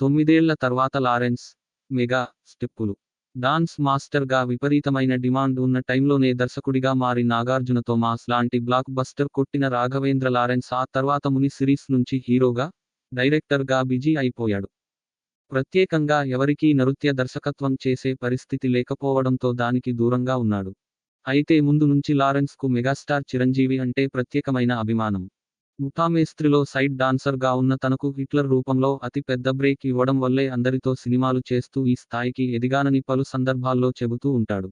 తొమ్మిదేళ్ళ తర్వాత Lawrence mega స్టెప్పులు. Dance మాస్టర్గా విపరీతమైన డిమాండ్ ఉన్న టైంలోనే దర్శకుడిగా మారి నాగార్జునతో మాస్ లాంటి బ్లాక్ బస్టర్ కొట్టిన రాఘవేంద్ర లారెన్స్ ఆ తర్వాత ముని సిరీస్ నుంచి హీరోగా డైరెక్టర్గా బిజీ అయిపోయాడు. ప్రత్యేకంగా ఎవరికీ నృత్య దర్శకత్వం చేసే పరిస్థితి లేకపోవడంతో దానికి దూరంగా ఉన్నాడు. అయితే ముందు నుంచి లారెన్స్కు మెగాస్టార్ చిరంజీవి అంటే ప్రత్యేకమైన అభిమానం. ముఠామేస్త్రిలో సైడ్ డాన్సర్గా ఉన్న తనకు హిట్లర్ రూపంలో అతి పెద్ద బ్రేక్ ఇవ్వడం వల్లే అందరితో సినిమాలు చేస్తూ ఈ స్థాయికి ఎదిగానని పలు సందర్భాల్లో చెబుతూ ఉంటాడు.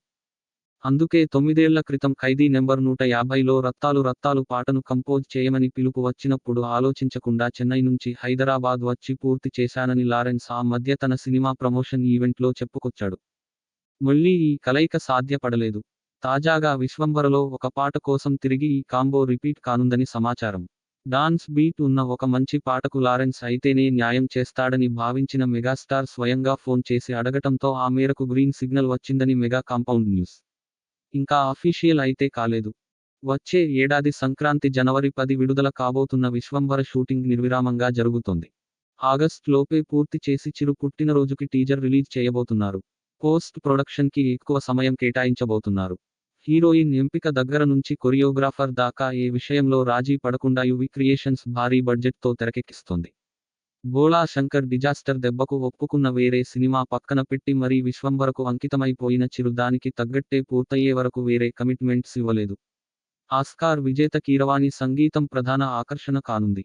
అందుకే తొమ్మిదేళ్ళ క్రితం ఖైదీ నెంబర్ నూట యాభైలో రత్తాలు రత్తాలు పాటను కంపోజ్ చేయమని పిలుపు వచ్చినప్పుడు ఆలోచించకుండా చెన్నై నుంచి హైదరాబాద్ వచ్చి పూర్తి చేశానని లారెన్స్ ఆ మధ్య తన సినిమా ప్రమోషన్ ఈవెంట్లో చెప్పుకొచ్చాడు. మళ్ళీ ఈ కలయిక సాధ్యపడలేదు. తాజాగా విశ్వంబరలో ఒక పాట కోసం తిరిగి ఈ కాంబో రిపీట్ కానుందని సమాచారం. డాన్స్ బీట్ ఉన్న ఒక మంచి పాటకు లారెన్స్ అయితేనే న్యాయం చేస్తాడని భావించిన మెగాస్టార్ స్వయంగా ఫోన్ చేసి అడగటంతో ఆ మేరకు గ్రీన్ సిగ్నల్ వచ్చిందని మెగా కాంపౌండ్ న్యూస్. ఇంకా అఫీషియల్ అయితే కాలేదు. వచ్చే ఏడాది సంక్రాంతి జనవరి పది విడుదల కాబోతున్న విశ్వంవర షూటింగ్ నిర్విరామంగా జరుగుతోంది. ఆగస్ట్ లోపే పూర్తి చేసి చిరు పుట్టినరోజుకి టీజర్ రిలీజ్ చేయబోతున్నారు. పోస్ట్ ప్రొడక్షన్కి ఎక్కువ సమయం కేటాయించబోతున్నారు. హీరోయిన్ ఎంపిక దగ్గర నుంచి కొరియోగ్రాఫర్ దాకా ఏ విషయంలో రాజీ పడకుండా యువి క్రియేషన్స్ భారీ బడ్జెట్తో తెరకెక్కిస్తోంది. బోళా శంకర్ డిజాస్టర్ దెబ్బకు ఒప్పుకున్న వేరే సినిమా పక్కన పెట్టి మరీ విశ్వంబరకు అంకితమైపోయిన చిరు దానికి తగ్గట్టే పూర్తయ్యే వరకు వేరే కమిట్మెంట్స్ ఇవ్వలేదు. ఆస్కార్ విజేత కీరవాణి సంగీతం ప్రధాన ఆకర్షణ కానుంది.